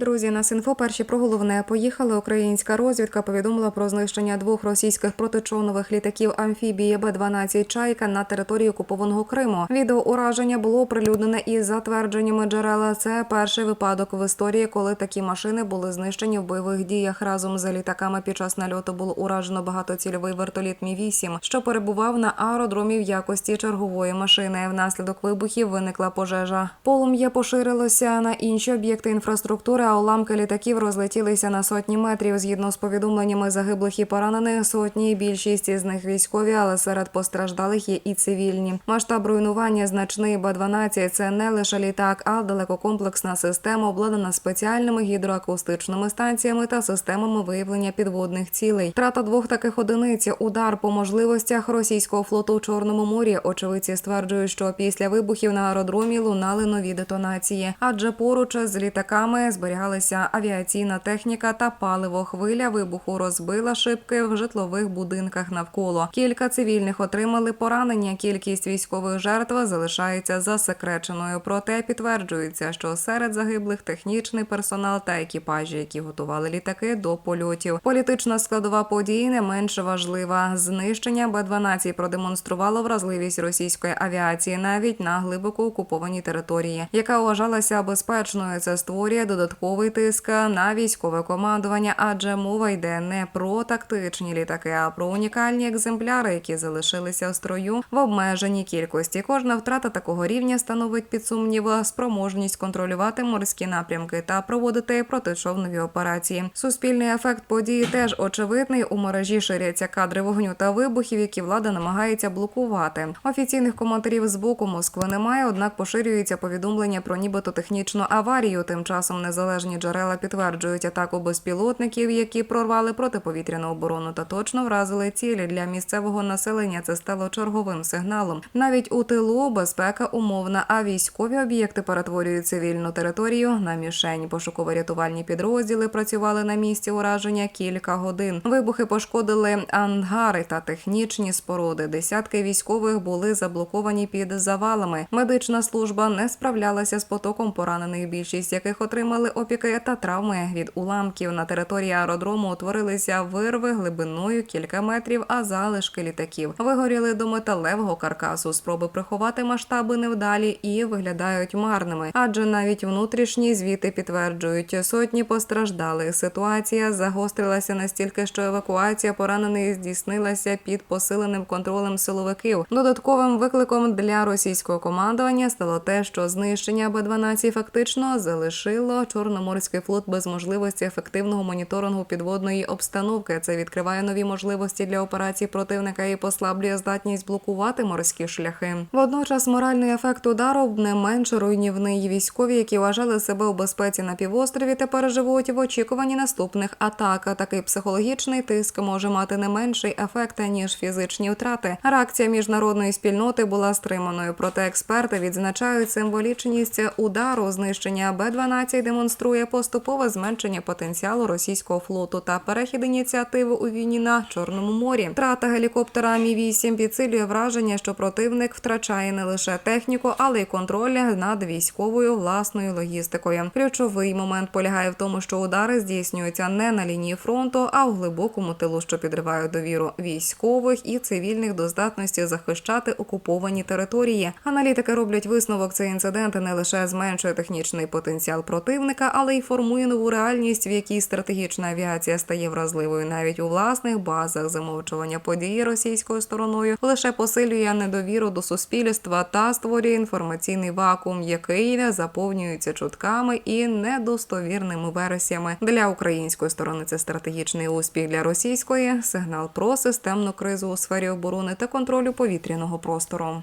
Друзі, на Синфо перші про головне поїхали. Українська розвідка повідомила про знищення двох російських протичонових літаків амфібії Б-12 Чайка на території окупованого Криму. Відео ураження було оприлюднене із затвердженнями джерела. Це перший випадок в історії, коли такі машини були знищені в бойових діях. Разом з літаками під час нальоту було уражено багатоцільовий вертоліт Мі 8 що перебував на аеродромі в якості чергової машини. Внаслідок вибухів виникла пожежа. Полум'я поширилося на інші об'єкти інфраструктури, уламки літаків розлетілися на сотні метрів. Згідно з повідомленнями загиблих і поранених, сотні більшість із них військові, але серед постраждалих є і цивільні. Масштаб руйнування значний Б-12 – це не лише літак, а далекокомплексна система, обладнана спеціальними гідроакустичними станціями та системами виявлення підводних цілей. Втрата двох таких одиниць удар по можливостях російського флоту у Чорному морі. Очевидці стверджують, що після вибухів на аеродромі лунали нові детонації, адже поруч з літаками зберігалися авіаційна техніка та паливо. Хвиля вибуху розбила шибки в житлових будинках навколо. Кілька цивільних отримали поранення. Кількість військових жертв залишається засекреченою. Проте підтверджується, що серед загиблих технічний персонал та екіпажі, які готували літаки до польотів. Політична складова події не менш важлива. Знищення Б-12 продемонструвало вразливість російської авіації навіть на глибоко окупованій території, яка вважалася безпечною. Це створює додатковий тиск на військове командування, адже мова йде не про тактичні літаки, а про унікальні екземпляри, які залишилися в строю в обмеженій кількості. Кожна втрата такого рівня становить під сумнів спроможність контролювати морські напрямки та проводити протичовнові операції. Суспільний ефект події теж очевидний. У мережі ширяться кадри вогню та вибухів, які влада намагається блокувати. Офіційних коментарів з боку Москви немає, однак поширюється повідомлення про нібито технічну аварію. Тим часом незалежні джерела підтверджують атаку безпілотників, які прорвали протиповітряну оборону та точно вразили цілі для місцевого населення. Це стало черговим сигналом. Навіть у тилу безпека умовна, а військові об'єкти перетворюють цивільну територію на мішень. Пошуково-рятувальні підрозділи працювали на місці ураження кілька годин. Вибухи пошкодили ангари та технічні споруди. Десятки військових були заблоковані під завалами. Медична служба не справлялася з потоком поранених, більшість яких отримали опіки та травми від уламків. На території аеродрому утворилися вирви глибиною кілька метрів, а залишки літаків вигоріли до металевого каркасу. Спроби приховати масштаби невдалі і виглядають марними, адже навіть внутрішні звіти підтверджують сотні постраждалих. Ситуація загострилася настільки, що евакуація поранених здійснилася під посиленим контролем силовиків. Додатковим викликом для російського командування стало те, що знищення Б-12 фактично залишило Чорноморський флот без можливості ефективного моніторингу підводної обстановки. Це відкриває нові можливості для операцій противника і послаблює здатність блокувати морські шляхи. Водночас моральний ефект удару не менш руйнівний. Військові, які вважали себе у безпеці на півострові, тепер живуть в очікуванні наступних атак. Такий психологічний тиск може мати не менший ефект ніж фізичні втрати. Реакція міжнародної спільноти була стриманою. Проте експерти відзначають символічність удару. Знищення Б-12 демонструє поступове зменшення потенціалу російського флоту та перехід ініціативи у війні на Чорному морі. Втрата гелікоптера Мі 8 підсилює враження, що противник втрачає не лише техніку, але й контроль над військовою власною логістикою. Ключовий момент полягає в тому, що удари здійснюються не на лінії фронту, а в глибокому тилу, що підриває довіру військових і цивільних до здатності захищати окуповані території. Аналітики роблять висновок. Цей інцидент не лише зменшує технічний потенціал противника, але й формує нову реальність, в якій стратегічна авіація стає вразливою навіть у власних базах. Замовчування події російською стороною лише посилює недовіру до суспільства та створює інформаційний вакуум, який заповнюється чутками і недостовірними версіями. Для української сторони це стратегічний успіх для російської сигнал про системну кризу у сфері оборони та контролю повітряного простору.